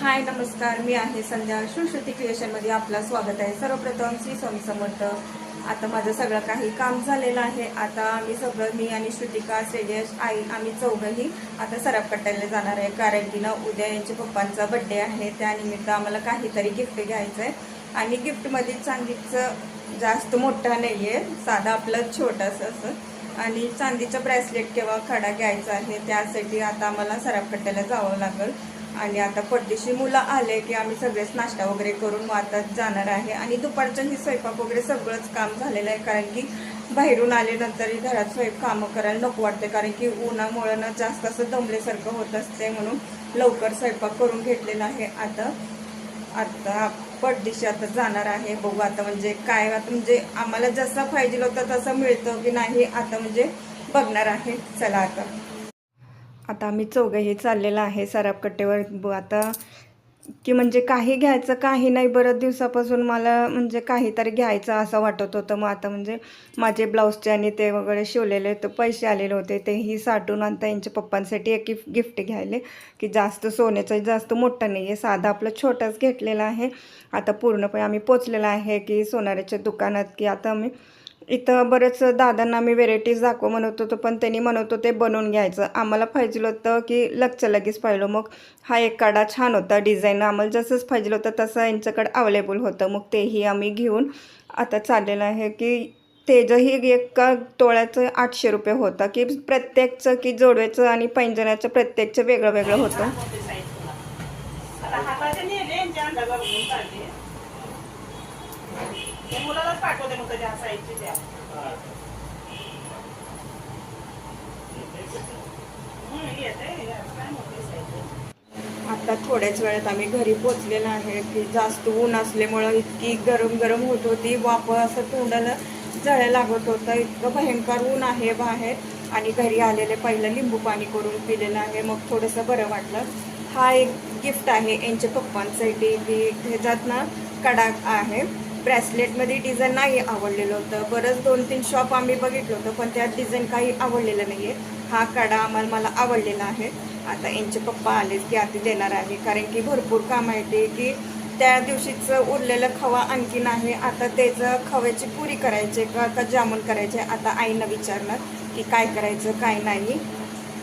हाय नमस्कार. मी आहे संध्या. सुश्रुती क्रिएशनमध्ये आपलं स्वागत आहे. सर्वप्रथम श्री स्वामी समर्थ. आता माझं सगळं काही काम झालेलं आहे. आता आम्ही सगळं मी आणि श्रुतिका श्रेयश आई आम्ही चौघंही आता सराफ कटायला जाणार आहे. कारण की ना उद्या यांच्या पप्पांचा बड्डे आहे. त्यानिमित्त आम्हाला काहीतरी गिफ्ट घ्यायचं आहे आणि गिफ्टमध्ये चांदीचं जास्त मोठं नाही आहे साधा आपलं छोटंसं असं. आणि चांदीचं ब्रेसलेट किंवा खडा घ्यायचा आहे. त्यासाठी आता आम्हाला सराफ कट्ट्याला जावं लागेल. आणि आता परदेशी मुलं आले की आम्ही सगळेच नाश्ता वगैरे करून मग जाणार आहे. आणि दुपारचं ही स्वयंपाक वगैरे सगळंच काम झालेलं आहे कारण की बाहेरून आल्यानंतरही घरात स्वयं कामं करायला नको वाटते कारण की उन्हामुळं ना जास्त असं दमल्यासारखं होत असते म्हणून लवकर स्वयंपाक करून घेतलेला आहे. आता आता परदेशी आता जाणार आहे. बघू आता म्हणजे काय आता म्हणजे आम्हाला जसं पाहिजे होतं तसं मिळतं की नाही आता म्हणजे बघणार आहे. चला आता. आता आम्ही चौघंही चाललेलं आहे सराफकट्टेवर ब- आता की म्हणजे काही घ्यायचं काही नाही. बऱ्याच दिवसापासून मला म्हणजे काहीतरी घ्यायचं असं वाटत होतं. मग आता म्हणजे माझे ब्लाऊजचे आणि ते वगैरे शिवलेले तर पैसे आलेले होते. तेही साठून आता यांच्या पप्पांसाठी एक गिफ्ट गिफ्ट घ्यायले. की जास्त सोन्याचं जास्त मोठं नाही आहे साधं आपलं छोटंच घेतलेलं आहे. आता पूर्णपणे आम्ही पोचलेलं आहे की सोनाऱ्याच्या दुकानात. की आता आम्ही इथं बरेच दादांना आम्ही व्हेरायटीज दाखव म्हणत होतो पण त्यांनी म्हणत होते बनवून घ्यायचं. आम्हाला पाहिजे होतं की लगच्या लगेच पाहिलं. मग हा एक काडा छान होता डिझाईन आम्हाला जसंच पाहिजे होतं तसं यांच्याकडे अवेलेबल होतं. मग तेही आम्ही घेऊन आता चाललेलं आहे की तेजही एका तोळ्याचं आठशे रुपये होतं की प्रत्येकचं की जोडव्याचं आणि पैंजण्याचं प्रत्येकचं वेगळं वेगळं होतं आता मुलालाच पाठवते मग आता थोड्याच वेळात आम्ही घरी पोचलेलो आहे की जास्त ऊन असल्यामुळं इतकी गरम गरम होत होती. वाफ असं तोंडाला जळायला लागत होतं. इतकं भयंकर ऊन आहे बाहेर. आणि घरी आलेले पहिलं लिंबू पाणी करून पिलेलं आहे. मग थोडंसं बरं वाटलं. हा एक गिफ्ट आहे यांच्या पप्पांसाठी. की ह्याच्यात ना कडा आहे. ब्रॅसलेटमध्ये डिझाईन नाही आवडलेलं होतं. बरंच दोन तीन शॉप आम्ही बघितलं होतं पण त्यात डिझाईन काही आवडलेलं नाही आहे हा कडा आम्हाला मला आवडलेला आहे. आता यांचे पप्पा आलेच की आधी देणार आहे कारण की भरपूर काम आहे ते की त्या दिवशीचं उरलेलं खवा आणखीन आहे आता त्याचं खव्याची पुरी करायची का का जामून करायचे आता आईनं विचारणार की काय करायचं काय नाही.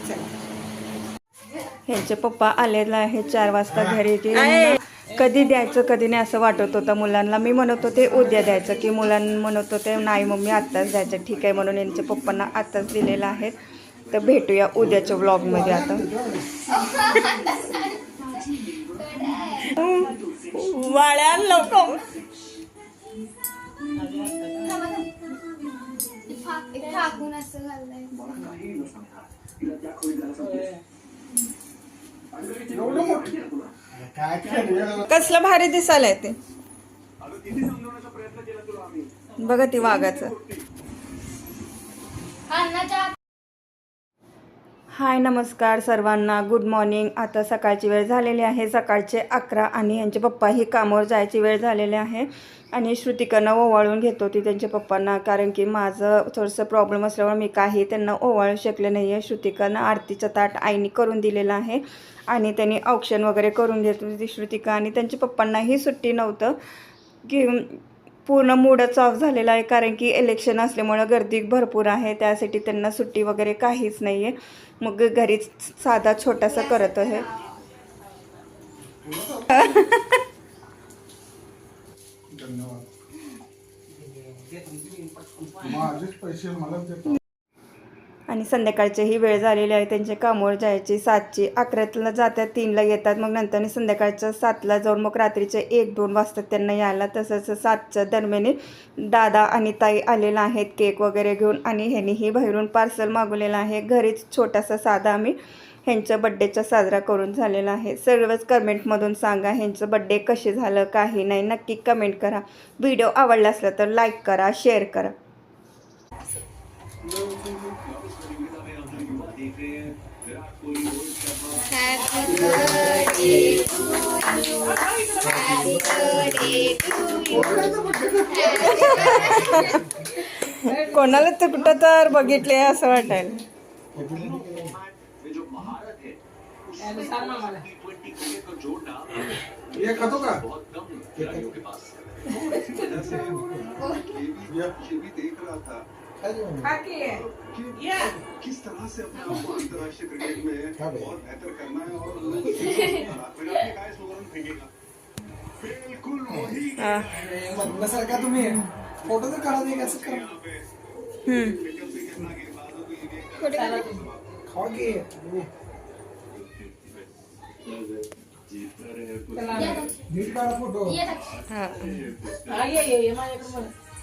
चला. ह्यांचे पप्पा आलेला आहे चार वाजता घरी. की कधी द्यायचं कधी नाही असं वाटत होतं मुलांना. मी म्हणत होते उद्या द्यायचं. की मुलांना म्हणत होते नाही मम्मी आत्ताच द्यायचं. ठीक आहे म्हणून यांच्या पप्पांना आत्ताच दिलेलं आहे. तर भेटूया उद्याच्या व्लॉगमध्ये आता. वाळ्या टाकून असं कसलं भारी दिसायला ते. बघा ती वाघाचं. हाय नमस्कार सर्वांना. गुड मॉर्निंग आता सकाळची वेळ झालेली आहे. सकाळचे अकरा आणि यांचे पप्पाही कामावर जायची वेळ झालेली आहे. आणि श्रुतिकांना ओवाळून घेत होती त्यांच्या पप्पांना कारण की माझं थोडंसं प्रॉब्लेम असल्यामुळे मी काही त्यांना ओवाळू शकले नाही आहे श्रुतिकांना आरतीचं ताट आईने करून दिलेलं आहे आणि त्यांनी औक्षण वगैरे करून घेत होती. श्रुतिका आणि त्यांच्या पप्पांनाही सुट्टी नव्हतं. की पूर्ण मूडच ऑफ झालेला आहे कारण की इलेक्शन असल्यामुळं गर्दी भरपूर आहे त्यासाठी त्यांना सुट्टी वगैरे काहीच नाही आहे मग घरीच साधा छोटासा करत आहे. आणि संध्याकाळचीही वेळ झालेली आहे. त्यांचे कामावर जायची सातची अकरातला जातात तीनला येतात. मग नंतर संध्याकाळच्या सातला जाऊन मग रात्रीचे एक दोन वाजता त्यांना यायला. तसंच सातच्या दरम्याने दादा आणि ताई आलेला आहेत केक वगैरे घेऊन आणि ह्यांनीही बाहेरून पार्सल मागवलेलं आहे. घरीच छोटासा साधा आम्ही ह्यांच्या बड्डेचा साजरा करून झालेला आहे. सर्वच कमेंटमधून सांगा ह्यांचं बड्डे कसे झालं काही नाही. नक्की कमेंट करा. व्हिडिओ आवडला असला तर लाईक करा शेअर करा. कोणाला तर कुठं तर बघितले असं वाटायला. सांग ना मला ये खातो का ये. काय जेवण? खा की या किस तरह से अपने आप को अंतर्राष्ट्रीय क्रिकेट में हाँ भाई। और बेहतर करना है और लोगों को फिर आपने काय स्लोगन फेंकेगा बिल्कुल वही हा. अरे, मधल्यासारखा तुम्ही फोटो तर काढा नाही कसं करा हम्म. खावा की नीट काढा फोटो ये हा. हा, ये ये ये माझ्याकडे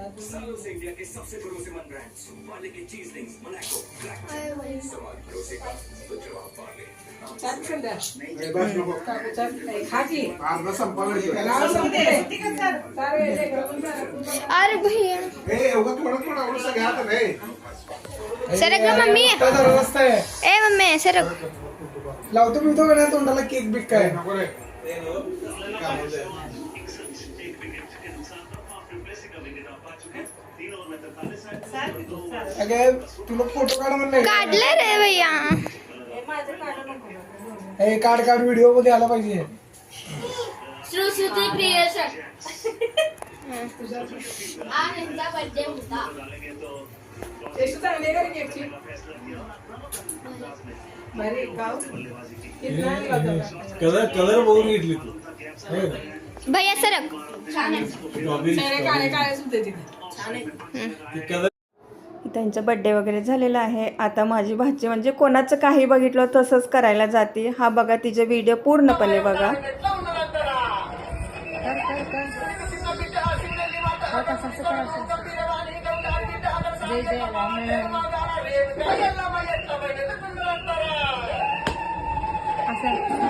मामाला हम्म. तुला एकच एवढा मामा माहिती आहे है ना? होय. हे माझा कुठं आईचा मामा म्हणतात हा ना? चाल संध्या. हे बस नको. काकू चाल. नाही, खा की. अर्धा संपायला येतोय. असू दे. ठीक आहे, चाल. चाल, ये, ये, घरून चाल. तू पण अरे भैया हे एवढं थोडं थोडं एवढं सगळं हातात रे सरक ना मम्मी काय जरा रस्ता आहे ए मम्मी सरक लावतो मी तो का नाही तोंडाला केक बिक काय नको रे अगं तुला फोटो काढ म्हणलं काढलं रे भैया. हे माझं काढू. हे काढ व्हिडिओमध्ये आला पाहिजे. सुश्रुती प्रियर्षण आज यांचा बर्थडे होता. टेस्ट चांगली आहे का रे केकची? भारी, गाव. किती आणला होता? कलर कलर बघून घेतली तू. भैया सरक. छान आहे स्ट्रॉबेरी सगळे काळे काळे सुद्धा तिथे. छान आहे. ते कलर त्यांचा बड्डे वगैरे झालेला आहे आता माझी भाजी म्हणजे कोणाचं काही बघितलं तसंच करायला जाते हा बघा तिचे व्हिडिओ पूर्णपणे बघा असं